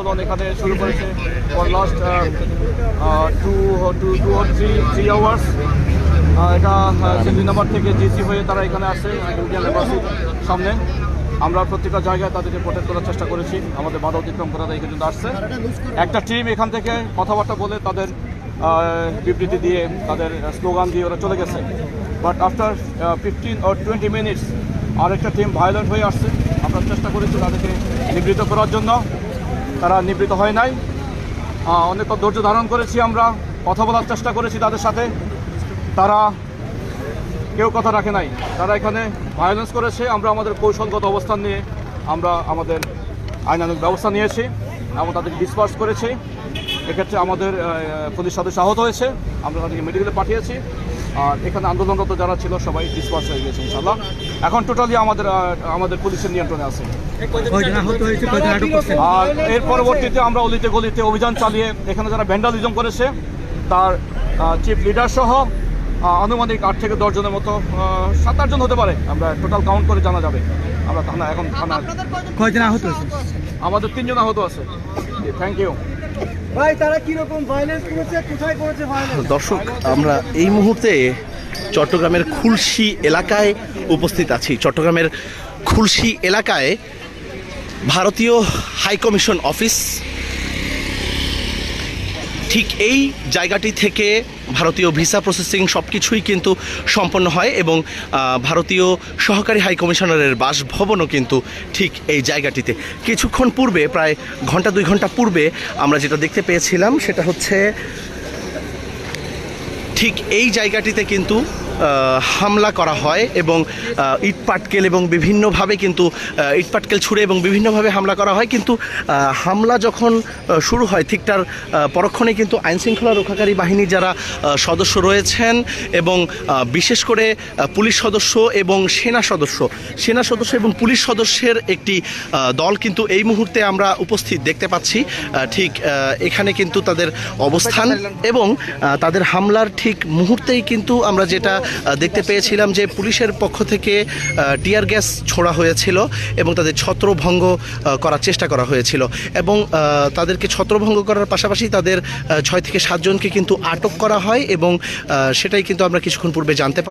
আন্দোলন এখানে শুরু করেছে for last two two two three three hours এটা সিন্ধি নাম্বার থেকে জিসি হয়ে তারা এখানে আসে ইন্ডিয়ান এম্বাসির সামনে। আমরা প্রত্যেকটা জায়গায় তাদেরকে প্রোটেক্ট করার চেষ্টা করেছি। আমাদের বাধা অতিক্রম করা এখানে পর্যন্ত আসছে। একটা টিম এখান থেকে কথাবার্তা বলে তাদের বিবৃতি দিয়ে তাদের স্লোগান দিয়ে ওরা চলে গেছে। But after fifteen or twenty minutes আরেকটা টিম ভায়োলেন্ট হয়ে আসছে। আমরা চেষ্টা করেছি তাদেরকে নিবৃত করার জন্য। তারা নিবৃত হয় নাই। অনেক ধৈর্য ধারণ করেছি আমরা, কথা বলার চেষ্টা করেছি তাদের সাথে। তারা কেউ কথা রাখে নাই। তারা এখানে ভায়োলেন্স করেছে, আমরা আমাদের কৌশলগত অবস্থান নিয়ে আমরা আমাদের আইনানুক ব্যবস্থা নিয়েছি, এবং তাদেরকে ডিসপার্স করেছি। এক্ষেত্রে আমাদের পুলিশ সদস্য আহত হয়েছে, আমরা তাদেরকে মেডিকেলে পাঠিয়েছি। আর এখানে আন্দোলনরত যারা ছিল, সবাই ডিসপার্স হয়ে গেছে ইনশাল্লাহ এখন টোটালি আমাদের আমাদের পুলিশের নিয়ন্ত্রণে আছে। আর এর পরবর্তীতে আমরা অলিতে গলিতে অভিযান চালিয়ে এখানে যারা ভ্যান্ডালিজম করেছে তার চিফ লিডার সহ আনুমানিক আট থেকে দশ জনের মতো সাত আটজন হতে পারে। আমরা টোটাল কাউন্ট করে জানা যাবে। আমরা থানা এখন থানা কয়জন? আহত হয়েছে আমাদের তিনজন আহত আছে। থ্যাংক ইউ ভাই তারা কীরকম ভায়োলেন্স করেছে? কোথায় করেছে ভায়োলেন্স দর্শক আমরা এই মুহূর্তে চট্টগ্রামের খুলশি এলাকায় উপস্থিত আছি। চট্টগ্রামের খুলশি এলাকায় ভারতীয় হাই কমিশন অফিস। ঠিক এই জায়গাটি থেকে ভারতীয় ভিসা প্রসেসিং সব কিছুই কিন্তু সম্পন্ন হয় এবং ভারতীয় সহকারী হাই কমিশনারের বাসভবনও কিন্তু ঠিক এই জায়গাটিতে। কিছুক্ষণ পূর্বে, প্রায় ঘণ্টা দুই ঘণ্টা পূর্বে আমরা যেটা দেখতে পেয়েছিলাম সেটা হচ্ছে, ঠিক এই জায়গাটিতে কিন্তু হামলা করা হয় এবং আহ, ইট পাটকেল এবং বিভিন্নভাবে কিন্তু আহ, ইট পাটকেল ছুড়ে এবং বিভিন্নভাবে হামলা করা হয়। কিন্তু হামলা যখন শুরু হয় ঠিক তার পরক্ষণে কিন্তু আইনশৃঙ্খলা রক্ষাকারী বাহিনী যারা সদস্য রয়েছেন এবং বিশেষ করে পুলিশ সদস্য এবং সেনা সদস্য। সেনা সদস্য এবং পুলিশ সদস্যের একটি দল কিন্তু এই মুহূর্তে আমরা উপস্থিত দেখতে পাচ্ছি। ঠিক এখানে কিন্তু তাদের অবস্থান এবং তাদের হামলার ঠিক মুহূর্তেই কিন্তু আমরা যেটা দেখতে পেয়েছিলাম যে পুলিশের পক্ষ থেকে টিয়ার গ্যাস ছোড়া হয়েছিল এবং তাদের ছত্রভঙ্গ করার চেষ্টা করা হয়েছিল। এবং তাদেরকে ছত্রভঙ্গ করার পাশাপাশি তাদের ছয় থেকে সাতজনকে কিন্তু আটক করা হয় এবং সেটাই কিন্তু আমরা কিছুক্ষণ পূর্বে জানতে